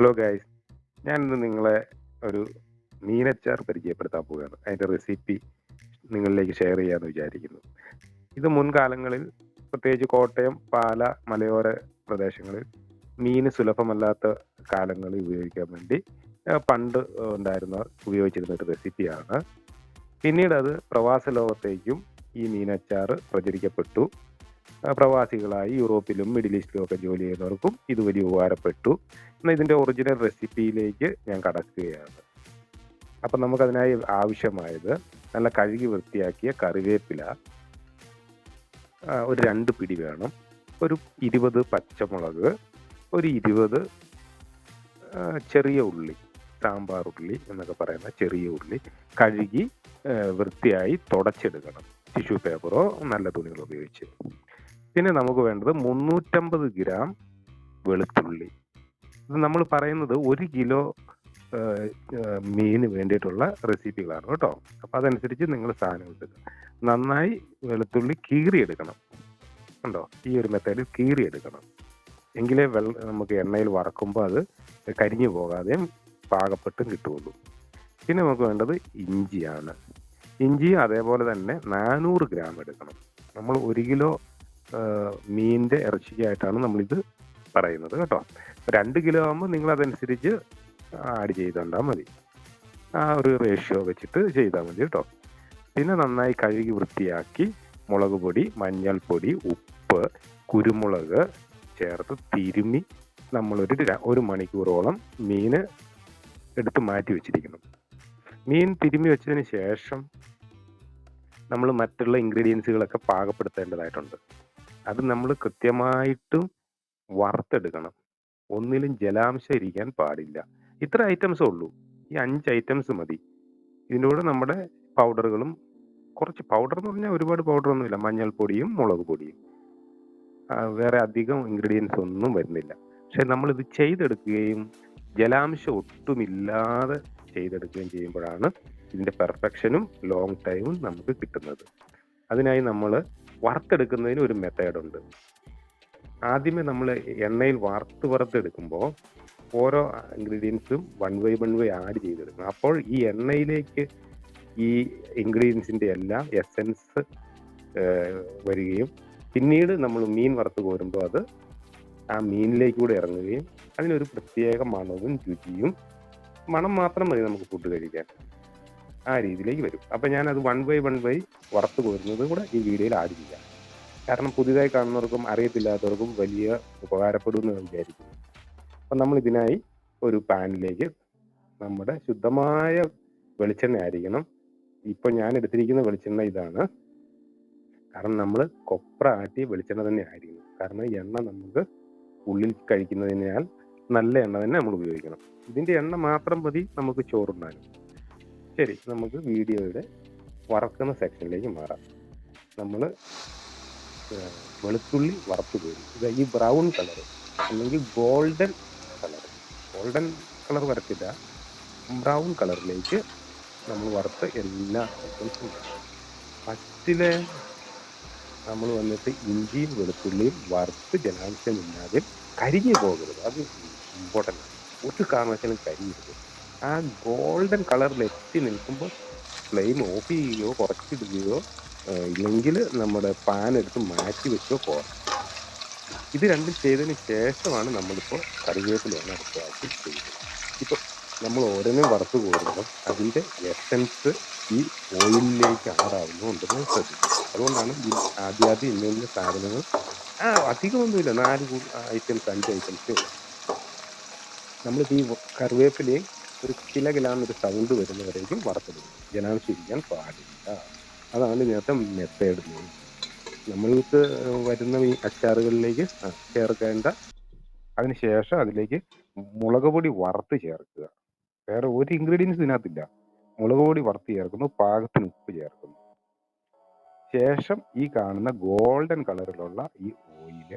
Hello guys ഞാൻ ഇന്ന് നിങ്ങളെ ഒരു മീനച്ചാർ പരിചയപ്പെടുത്താൻ പോവുകയാണ്. അതിന്റെ റെസിപ്പി നിങ്ങളിലേക്ക് ഷെയർ ചെയ്യാമെന്ന് വിചാരിക്കുന്നു. ഇത് മുൻകാലങ്ങളിൽ പ്രത്യേകിച്ച് കോട്ടയം പാല മലയോര പ്രദേശങ്ങളിൽ മീന് സുലഭമല്ലാത്ത കാലങ്ങളിൽ ഉപയോഗിക്കാൻ വേണ്ടി പണ്ട് ഉണ്ടായിരുന്ന ഉപയോഗിച്ചിരുന്ന ഒരു റെസിപ്പിയാണ് പിന്നീട് അത് പ്രവാസ ലോകത്തേക്കും ഈ മീനച്ചാർ പ്രചരിക്കപ്പെട്ടു. പ്രവാസികളായി യൂറോപ്പിലും മിഡിൽ ഈസ്റ്റിലും ഒക്കെ ജോലി ചെയ്യുന്നവർക്കും ഇത് വലിയ ഉപകാരപ്പെട്ടു. എന്നാൽ ഇതിന്റെ ഒറിജിനൽ റെസിപ്പിയിലേക്ക് ഞാൻ കടക്കുകയാണ്. അപ്പം നമുക്കതിനായി ആവശ്യമായത് നല്ല കഴുകി വൃത്തിയാക്കിയ കറിവേപ്പില ഒരു രണ്ട് പിടി വേണം ഒരു ഇരുപത് പച്ചമുളക് ഒരു ഇരുപത് ചെറിയ ഉള്ളി സാമ്പാർ ഉള്ളി എന്നൊക്കെ പറയുന്ന ചെറിയ ഉള്ളി കഴുകി വൃത്തിയായി തുടച്ചെടുക്കണം. ടിഷ്യൂ പേപ്പറോ നല്ല തുണികളോ ഉപയോഗിച്ച്. പിന്നെ നമുക്ക് വേണ്ടത് മുന്നൂറ്റമ്പത് ഗ്രാം വെളുത്തുള്ളി. ഇത് നമ്മൾ പറയുന്നത് ഒരു കിലോ മീന് വേണ്ടിയിട്ടുള്ള റെസിപ്പികളാണ് കേട്ടോ. അപ്പം അതനുസരിച്ച് നിങ്ങൾ സാധനം എടുക്കുക. നന്നായി വെളുത്തുള്ളി കീറിയെടുക്കണം ഉണ്ടോ ഈ ഒരു മെത്തേഡിൽ കീറിയെടുക്കണം എങ്കിലേ വെള്ള നമുക്ക് എണ്ണയിൽ വറക്കുമ്പോൾ അത് കരിഞ്ഞു പോകാതെയും പാകപ്പെട്ടും കിട്ടുള്ളൂ പിന്നെ നമുക്ക് വേണ്ടത് ഇഞ്ചിയാണ്. ഇഞ്ചി അതേപോലെ തന്നെ നാനൂറ് ഗ്രാം എടുക്കണം. നമ്മൾ ഒരു കിലോ ഏഹ്, മീനിന്റെ ഇറച്ചിക്കായിട്ടാണ് നമ്മളിത് പറയുന്നത് കേട്ടോ. രണ്ട് കിലോ ആകുമ്പോൾ നിങ്ങൾ അതനുസരിച്ച് ആഡ് ചെയ്തുകൊണ്ടാൽ മതി. ആ ഒരു റേഷ്യോ വെച്ചിട്ട് ചെയ്താൽ മതി കേട്ടോ. പിന്നെ നന്നായി കഴുകി വൃത്തിയാക്കി മുളക് പൊടി മഞ്ഞൾപ്പൊടി ഉപ്പ് കുരുമുളക് ചേർത്ത് തിരുമ്മി നമ്മളൊരു ഒരു മണിക്കൂറോളം മീൻ എടുത്ത് മാറ്റി വെച്ചിരിക്കണം മീൻ തിരുമ്മി വെച്ചതിന് ശേഷം നമ്മൾ മറ്റുള്ള ഇൻഗ്രീഡിയൻസുകളൊക്കെ പാകപ്പെടുത്തേണ്ടതായിട്ടുണ്ട്. അത് നമ്മൾ കൃത്യമായിട്ടും വറുത്തെടുക്കണം. ഒന്നിലും ജലാംശം ഇരിക്കാൻ പാടില്ല. ഇത്ര ഐറ്റംസേ ഉള്ളൂ. ഈ അഞ്ച് ഐറ്റംസ് മതി. ഇതിന്റെ കൂടെ നമ്മുടെ പൗഡറുകളും കുറച്ച് പൗഡർ എന്ന് പറഞ്ഞാൽ ഒരുപാട് പൗഡർ ഒന്നുമില്ല മഞ്ഞൾപ്പൊടിയും മുളക് പൊടിയും. വേറെ അധികം ഇൻഗ്രീഡിയൻസ് ഒന്നും വരുന്നില്ല. പക്ഷെ നമ്മളിത് ചെയ്തെടുക്കുകയും ജലാംശം ഒട്ടുമില്ലാതെ ചെയ്തെടുക്കുകയും ചെയ്യുമ്പോഴാണ് ഇതിന്റെ പെർഫെക്ഷനും ലോങ് ടൈമും നമുക്ക് കിട്ടുന്നത്. അതിനായി നമ്മൾ വറുത്തെടുക്കുന്നതിന് ഒരു മെത്തേഡുണ്ട് ആദ്യമേ നമ്മൾ എണ്ണയിൽ വറുത്ത് വറുത്തെടുക്കുമ്പോൾ ഓരോ ഇൻഗ്രീഡിയൻസും one by one by add ചെയ്തെടുക്കും അപ്പോൾ ഈ എണ്ണയിലേക്ക് ഈ ഇൻഗ്രീഡിയൻസിന്റെ എല്ലാം എസൻസ് വരികയും പിന്നീട് നമ്മൾ മീൻ വറുത്ത് കോരുമ്പോൾ അത് ആ മീനിലേക്ക് കൂടെ ഇറങ്ങുകയും അതിനൊരു പ്രത്യേക മണവും രുചിയും മണം മാത്രം മതി നമുക്ക് ഫുഡ് കഴിക്കാൻ. ആ രീതിയിലേക്ക് വരും. അപ്പം ഞാനത് വൺ ബൈ വൺ ബൈ വറുത്ത് കോരുന്നത് കൂടെ ഈ വീഡിയോയിൽ ആഡ് ചെയ്യാം. കാരണം പുതിയതായി കാണുന്നവർക്കും അറിയത്തില്ലാത്തവർക്കും വലിയ ഉപകാരപ്പെടും എന്ന് വിചാരിക്കുന്നു. അപ്പം നമ്മൾ ഇതിനായി ഒരു പാനിലേക്ക് നമ്മുടെ ശുദ്ധമായ വെളിച്ചെണ്ണ ആയിരിക്കണം ഇപ്പൊ ഞാൻ എടുത്തിരിക്കുന്ന വെളിച്ചെണ്ണ ഇതാണ്. കാരണം നമ്മൾ കൊപ്ര ആട്ടിയ വെളിച്ചെണ്ണ തന്നെ ആയിരിക്കണം കാരണം എണ്ണ നമുക്ക് ഉള്ളിൽ കഴിക്കുന്നതിനാൽ നല്ല എണ്ണ തന്നെ നമ്മൾ ഉപയോഗിക്കണം. ഇതിന്റെ എണ്ണ മാത്രം മതി നമുക്ക് ചോറുണ്ടാനും ശരി നമുക്ക് വീഡിയോയുടെ വറക്കുന്ന സെക്ഷനിലേക്ക് മാറാം. നമ്മൾ വെളുത്തുള്ളി വറുത്ത് പോയി ഇത് ഈ ബ്രൗൺ കളർ അല്ലെങ്കിൽ ഗോൾഡൻ കളർ. ഗോൾഡൻ കളർ വരത്തില്ല. ബ്രൗൺ കളറിലേക്ക് നമ്മൾ വറുത്ത് എല്ലാ ഐറ്റംസും ഫസ്റ്റിലെ നമ്മൾ വന്നിട്ട് ഇഞ്ചിയും വെളുത്തുള്ളിയും വറുത്ത് ജലാംശമില്ലാതെ കരിഞ്ഞു പോകരുത്. അത് ഇമ്പോർട്ടന്റ് ആണ്. ഒരു കാരണവശാലും കരിയരുത്. ആ ഗോൾഡൻ കളറിൽ എത്തി നിൽക്കുമ്പോൾ ഫ്ലെയിം ഓഫ് ചെയ്യുകയോ കുറച്ചിടുകയോ ഇല്ലെങ്കിൽ നമ്മുടെ പാൻ എടുത്ത് മാറ്റി വെച്ചോ പോകാം ഇത് രണ്ടും ചെയ്തതിന് ശേഷമാണ് നമ്മളിപ്പോൾ കറിവേപ്പിലാണ് അടുത്താക്കി ചെയ്യുന്നത് ഇപ്പോൾ നമ്മൾ ഓരോന്നും വറുത്ത് കോരുമ്പോൾ അതിന്റെ എസൻസ് ഈ ഓയിലിലേക്ക് ആറാവുന്നുണ്ടെന്ന് ശ്രദ്ധിക്കും അതുകൊണ്ടാണ് ഈ ആദ്യാദ്യം ഇന്ന സാധനങ്ങൾ ആ അധികമൊന്നുമില്ല. നാല് ഐറ്റംസ് അഞ്ച് ഐറ്റംസ് നമ്മളിപ്പോൾ ഈ കറിവേപ്പിലയും ഒരു കില കിലാന്നൊരു സൗണ്ട് വരുന്നവരേക്കും വറുത്തെടുക്കും ജലാംശം ചിരിക്കാൻ പാടില്ല. അതാണ് ഇതിനകത്തെ മെത്തേഡ്. നമ്മൾക്ക് വരുന്ന ഈ അച്ചാറുകളിലേക്ക് ചേർക്കേണ്ട. അതിനുശേഷം അതിലേക്ക് മുളക് പൊടി വറുത്ത് ചേർക്കുക. വേറെ ഒരു ഇൻഗ്രീഡിയൻസ് ഇതിനകത്തില്ല. മുളക് പൊടി വറുത്ത് ചേർക്കുന്നു പാകത്തിന് ഉപ്പ് ചേർക്കുന്നു. ശേഷം ഈ കാണുന്ന ഗോൾഡൻ കളറിലുള്ള ഈ ഓയിൽ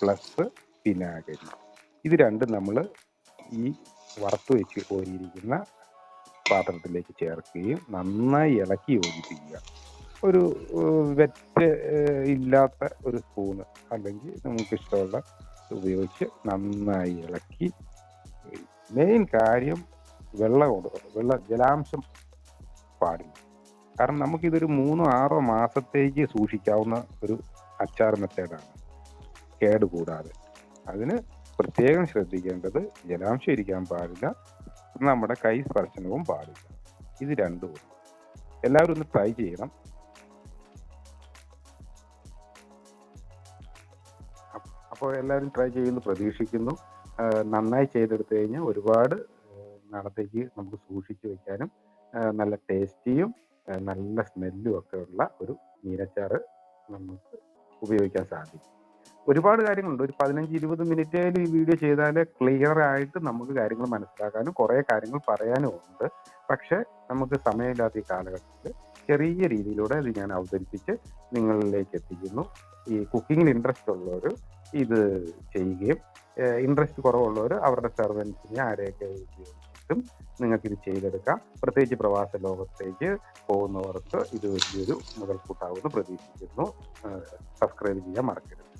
പ്ലസ് വിനാഗിരി ഇത് രണ്ടും നമ്മൾ ഈ വറുത്ത് വെച്ച് കോരിയിരിക്കുന്ന പാത്രത്തിലേക്ക് ചേർക്കുകയും നന്നായി ഇളക്കി യോജിപ്പിക്കുക. ഒരു വെറ്റ് ഇല്ലാത്ത ഒരു സ്പൂണ് അല്ലെങ്കിൽ നമുക്ക് ഇഷ്ടമുള്ള ഉപയോഗിച്ച് നന്നായി ഇളക്കി മെയിൻ കാര്യം വെള്ളം കൊടുക്കണം വെള്ള ജലാംശം പാടില്ല. കാരണം നമുക്കിതൊരു മൂന്നോ ആറോ മാസത്തേക്ക് സൂക്ഷിക്കാവുന്ന ഒരു അച്ചാർ മെത്തേഡാണ് കേടുകൂടാതെ. അതിന് പ്രത്യേകം ശ്രദ്ധിക്കേണ്ടത് ജലാംശം ഇരിക്കാൻ പാടില്ല നമ്മുടെ കൈ സ്പർശനവും പാടില്ല. ഇത് രണ്ടും എല്ലാവരും ഒന്ന് ട്രൈ ചെയ്യണം. അപ്പോൾ എല്ലാവരും ട്രൈ ചെയ്യുമെന്ന് പ്രതീക്ഷിക്കുന്നു. നന്നായി ചെയ്തെടുത്തു കഴിഞ്ഞാൽ ഒരുപാട് നടത്തേക്ക് നമുക്ക് സൂക്ഷിച്ചു വെക്കാനും നല്ല ടേസ്റ്റിയും നല്ല സ്മെല്ലും ഒക്കെ ഉള്ള ഒരു മീനച്ചാറ് നമുക്ക് ഉപയോഗിക്കാൻ സാധിക്കും. ഒരുപാട് കാര്യങ്ങളുണ്ട്. ഒരു പതിനഞ്ച് ഇരുപത് മിനിറ്റേലും ഈ വീഡിയോ ചെയ്താലേ ക്ലിയർ ആയിട്ട് നമുക്ക് കാര്യങ്ങൾ മനസ്സിലാക്കാനും കുറേ കാര്യങ്ങൾ പറയാനും ഉണ്ട്. പക്ഷെ നമുക്ക് സമയമില്ലാത്ത ഈ കാലഘട്ടത്തിൽ ചെറിയ രീതിയിലൂടെ ഇത് ഞാൻ അവതരിപ്പിച്ച് നിങ്ങളിലേക്ക് എത്തിക്കുന്നു. ഈ കുക്കിങ്ങിൽ ഇൻട്രസ്റ്റ് ഉള്ളവർ ഇത് ചെയ്യുകയും ഇൻട്രസ്റ്റ് കുറവുള്ളവർ അവരുടെ സെർവൻസിനെ ആരെയൊക്കെ ഉപയോഗിച്ചിട്ടും നിങ്ങൾക്ക് ഇത് ചെയ്തെടുക്കാം. പ്രത്യേകിച്ച് പ്രവാസ ലോകത്തേക്ക് പോകുന്നവർക്ക് ഇത് വലിയൊരു മുതൽക്കൂട്ടാവുമെന്ന് പ്രതീക്ഷിക്കുന്നു. സബ്സ്ക്രൈബ് ചെയ്യാൻ മറക്കരുത്.